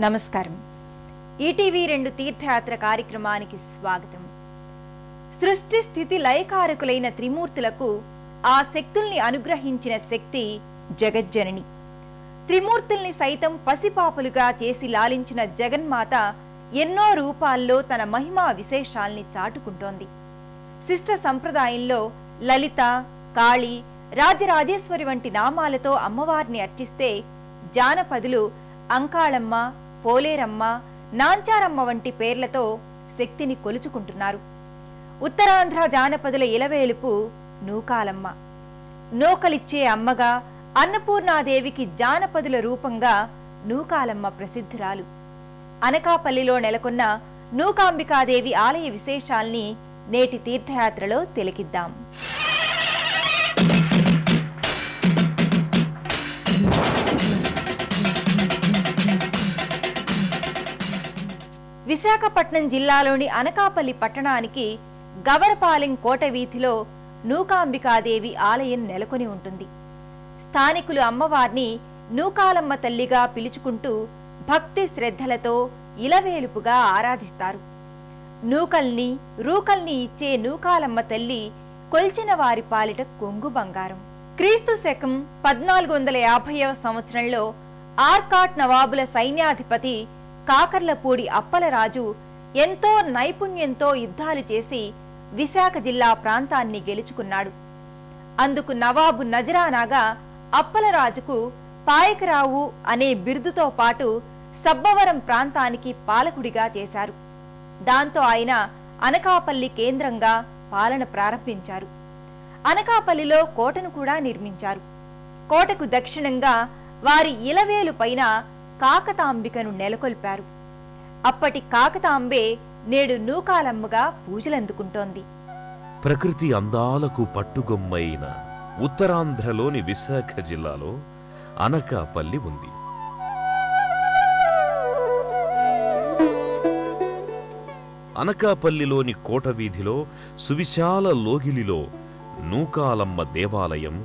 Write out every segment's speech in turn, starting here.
నమస్కారం. ఈటీవీ రెండు తీర్థయాత్ర కార్యక్రమానికి స్వాగతం. సృష్టి స్థితి లయకారకులైన త్రిమూర్తులకు ఆ శక్తుల్ని అనుగ్రహించిన శక్తి జగజ్జనని. త్రిమూర్తుల్ని సైతం పసిపాపులుగా చేసి లాలించిన జగన్మాత ఎన్నో రూపాల్లో తన మహిమా విశేషాల్ని చాటుకుంటోంది. శిష్ట సంప్రదాయంలో లలిత కాళి రాజరాజేశ్వరి వంటి నామాలతో అమ్మవారిని అర్చిస్తే జానపదులు అంకాళమ్మ పోలేరమ్మ నాంచారమ్మ వంటి పేర్లతో శక్తిని కొలుచుకుంటున్నారు. ఉత్తరాంధ్ర జానపదుల ఇలవేలుపు నూకాలమ్మ. నూకలిచ్చే అమ్మగా అన్నపూర్ణాదేవికి జానపదుల రూపంగా నూకాలమ్మ ప్రసిద్ధురాలు. అనకాపల్లిలో నెలకొన్న నూకాంబికాదేవి ఆలయ విశేషాల్ని నేటి తీర్థయాత్రలో తిలకిద్దాం. విశాఖపట్నం జిల్లాలోని అనకాపల్లి పట్టణానికి గవరపాలెం కోట వీధిలో నూకాంబికాదేవి ఆలయం నెలకొని ఉంటుంది. స్థానికులు అమ్మవారిని నూకాలమ్మ తల్లిగా పిలుచుకుంటూ భక్తి శ్రద్ధలతో ఇలవేలుపుగా ఆరాధిస్తారు. నూకల్ని రూకల్ని ఇచ్చే నూకాలమ్మ తల్లి కొల్చిన వారి పాలిట కొంగు బంగారం. క్రీస్తు శకం పద్నాలుగు వందల యాభైవ సంవత్సరంలో ఆర్కాట్ నవాబుల సైన్యాధిపతి కాకర్లపూడి అప్పలరాజు ఎంతో నైపుణ్యంతో యుద్ధాలు చేసి విశాఖ జిల్లా ప్రాంతాన్ని గెలుచుకున్నాడు. అందుకు నవాబు నజరానాగా అప్పలరాజుకు పాయకరావు అనే బిరుదుతో పాటు సబ్బవరం ప్రాంతానికి పాలకుడిగా చేశారు. దాంతో ఆయన అనకాపల్లి కేంద్రంగా పాలన ప్రారంభించారు. అనకాపల్లిలో కోటను కూడా నిర్మించారు. కోటకు దక్షిణంగా వారి ఇలవేలు పైన కాకతాంబికను నెలకొల్పారు. అప్పటి కాకతాంబే నేడు నూకాలమ్మగా పూజలందుకుంటోంది. ప్రకృతి అందాలకు పట్టుగొమ్మైన ఉత్తరాంధ్రలోని విశాఖ జిల్లాలో అనకాపల్లి ఉంది. అనకాపల్లిలోని కోట వీధిలో సువిశాల లోగిలిలో నూకాలమ్మ దేవాలయం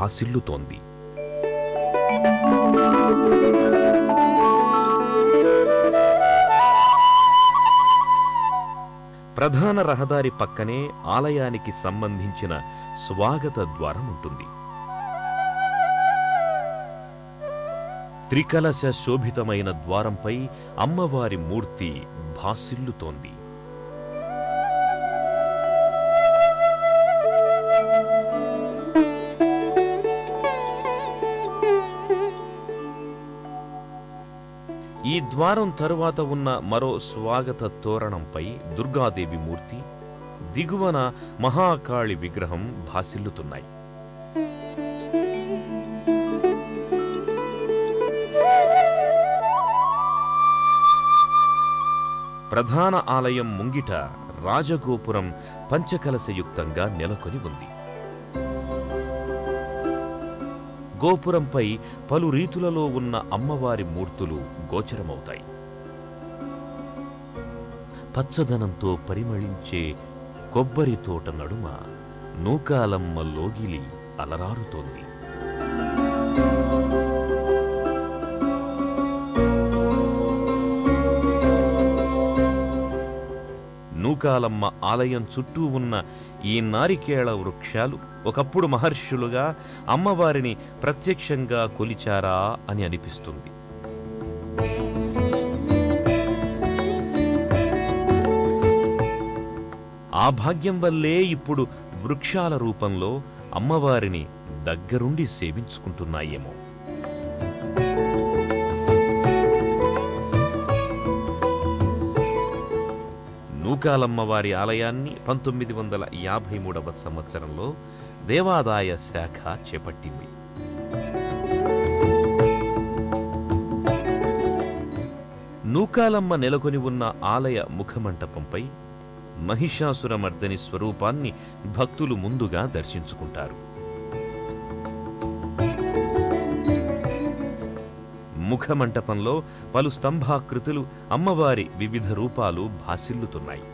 భాసిల్లుతోంది. ప్రధాన రహదారి పక్కనే ఆలయానికి సంబంధించిన స్వాగత ద్వారం ఉంటుంది. త్రికలశ శోభితమైన ద్వారంపై అమ్మవారి మూర్తి భాసిల్లుతోంది. ద్వారం తరువాత ఉన్న మరో స్వాగత తోరణంపై దుర్గాదేవి మూర్తి దిగువన మహాకాళి విగ్రహం భాసిల్లుతున్నాయి. ప్రధాన ఆలయం ముంగిట రాజగోపురం పంచకలశయుక్తంగా నెలకొని ఉంది. గోపురంపై పలు రీతులలో ఉన్న అమ్మవారి మూర్తులు గోచరమవుతాయి. పచ్చదనంతో పరిమళించే కొబ్బరి తోట నడుమ నూకాలమ్మ లోగిలి అలరారుతోంది. నూకాలమ్మ ఆలయం చుట్టూ ఉన్న ఈ నారికేళ వృక్షాలు ఒకప్పుడు మహర్షులుగా అమ్మవారిని ప్రత్యక్షంగా కొలిచారా అని అనిపిస్తుంది. ఆ భాగ్యం వల్లే ఇప్పుడు వృక్షాల రూపంలో అమ్మవారిని దగ్గరుండి సేవించుకుంటున్నాయేమో. నూకాలమ్మవారి ఆలయాన్ని పంతొమ్మిది వందల యాభై మూడవ సంవత్సరంలో దేవాదాయ శాఖ చేపట్టింది. నూకాలమ్మ నెలకొని ఉన్న ఆలయ ముఖమంటపంపై మహిషాసురమర్దని స్వరూపాన్ని భక్తులు ముందుగా దర్శించుకుంటారు. ముఖమంటపంలో పలు స్తంభాకృతులు అమ్మవారి వివిధ రూపాలు భాసిల్లుతున్నాయి.